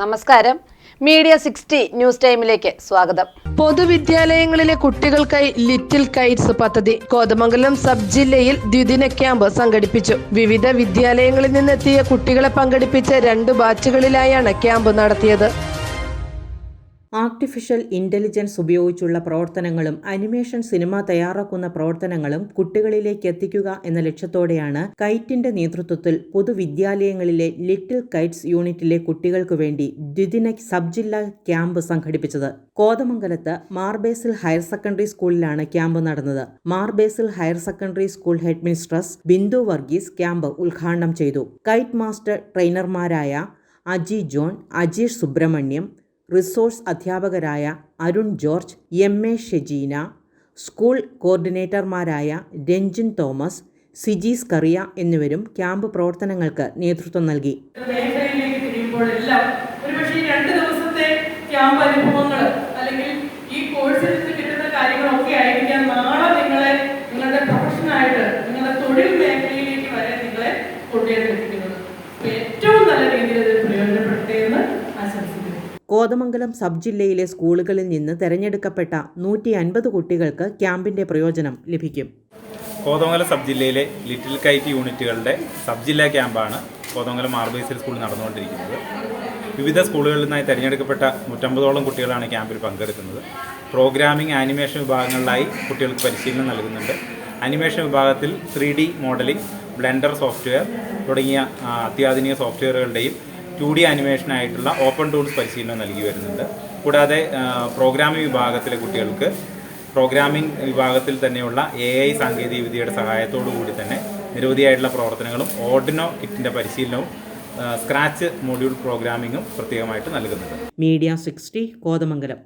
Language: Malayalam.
നമസ്കാരം. മീഡിയ സിക്സ്റ്റി ന്യൂസ് ടൈമിലേക്ക് സ്വാഗതം. പൊതുവിദ്യാലയങ്ങളിലെ കുട്ടികൾക്കായി ലിറ്റിൽ കൈറ്റ്സ് പദ്ധതി കോതമംഗലം സബ് ജില്ലയിൽ ദ്വിദിന ക്യാമ്പ് സംഘടിപ്പിച്ചു. വിവിധ വിദ്യാലയങ്ങളിൽ നിന്നെത്തിയ കുട്ടികളെ പങ്കെടുപ്പിച്ച രണ്ട് ബാച്ചുകളിലായാണ് ക്യാമ്പ് നടത്തിയത്. ആർട്ടിഫിഷ്യൽ ഇന്റലിജൻസ് ഉപയോഗിച്ചുള്ള പ്രവർത്തനങ്ങളും അനിമേഷൻ സിനിമ തയ്യാറാക്കുന്ന പ്രവർത്തനങ്ങളും കുട്ടികളിലേക്ക് എത്തിക്കുക എന്ന ലക്ഷ്യത്തോടെയാണ് കൈറ്റിന്റെ നേതൃത്വത്തിൽ പൊതുവിദ്യാലയങ്ങളിലെ ലിറ്റിൽ കൈറ്റ്സ് യൂണിറ്റിലെ കുട്ടികൾക്കു വേണ്ടി ദ്വിദിന സബ് ജില്ലാ ക്യാമ്പ് സംഘടിപ്പിച്ചത്. കോതമംഗലത്ത് മാർബേസിൽ ഹയർ സെക്കൻഡറി സ്കൂളിലാണ് ക്യാമ്പ് നടന്നത്. Mar Basil higher secondary school headmistress Bindu Varghese camp ഉദ്ഘാടനം ചെയ്തു. കൈറ്റ് മാസ്റ്റർ ട്രെയിനർമാരായ അജി ജോൺ അജീഷ് സുബ്രഹ്മണ്യം റിസോഴ്സ് അധ്യാപകരായ Arun George M A Shejeena school കോർഡിനേറ്റർമാരായ Ranjin Thomas Sijees Kariya എന്നിവരും ക്യാമ്പ് പ്രവർത്തനങ്ങൾക്ക് നേതൃത്വം നൽകി. ക്യാമ്പ് അനുഭവങ്ങൾ അല്ലെങ്കിൽ ഈ കോഴ്സിൽ നിന്ന് കിട്ടുന്ന കാര്യങ്ങളൊക്കെ ആയിരിക്കാം നാളെ നിങ്ങളെ നിങ്ങളുടെ പ്രൊഫഷനായിട്ട് നിങ്ങളുടെ തൊഴിൽ മേഖലയിലേക്ക് വരെ നിങ്ങളെ കൊണ്ടുവരുന്നത്. കോതമംഗലം സബ് ജില്ലയിലെ സ്കൂളുകളിൽ നിന്ന് തെരഞ്ഞെടുക്കപ്പെട്ട നൂറ്റി അൻപത് കുട്ടികൾക്ക് ക്യാമ്പിന്റെ പ്രയോജനം ലഭിക്കും. കോതമംഗലം സബ് ജില്ലയിലെ ലിറ്റിൽ കൈറ്റ് യൂണിറ്റുകളുടെ സബ് ജില്ലാ ക്യാമ്പാണ് കോതമംഗലം മാർബേസിൽ സ്കൂളിൽ നടന്നുകൊണ്ടിരിക്കുന്നത്. വിവിധ സ്കൂളുകളിൽ നിന്നായി തിരഞ്ഞെടുക്കപ്പെട്ട നൂറ്റമ്പതോളം കുട്ടികളാണ് ക്യാമ്പിൽ പങ്കെടുക്കുന്നത്. പ്രോഗ്രാമിംഗ് ആനിമേഷൻ വിഭാഗങ്ങളിലായി കുട്ടികൾക്ക് പരിശീലനം നൽകുന്നുണ്ട്. ആനിമേഷൻ വിഭാഗത്തിൽ three D modelling Blender software തുടങ്ങിയ അത്യാധുനിക സോഫ്റ്റ്വെയറുകളുടെയും ടു ഡി ആനിമേഷനായിട്ടുള്ള ഓപ്പൺ ടൂൾസ് പരിശീലനം നൽകി വരുന്നുണ്ട്. കൂടാതെ പ്രോഗ്രാമിംഗ് വിഭാഗത്തിലെ കുട്ടികൾക്ക് പ്രോഗ്രാമിംഗ് വിഭാഗത്തിൽ തന്നെയുള്ള എ ഐ സാങ്കേതിക വിദ്യയുടെ സഹായത്തോടു കൂടി തന്നെ നിരവധിയായിട്ടുള്ള പ്രവർത്തനങ്ങളും ഓർഡിനോ കിറ്റിന്റെ പരിശീലനവും സ്ക്രാച്ച് മൊഡ്യൂൾ പ്രോഗ്രാമിങ്ങും പ്രത്യേകമായിട്ട് നൽകുന്നുണ്ട്. Media sixty Kothamangalam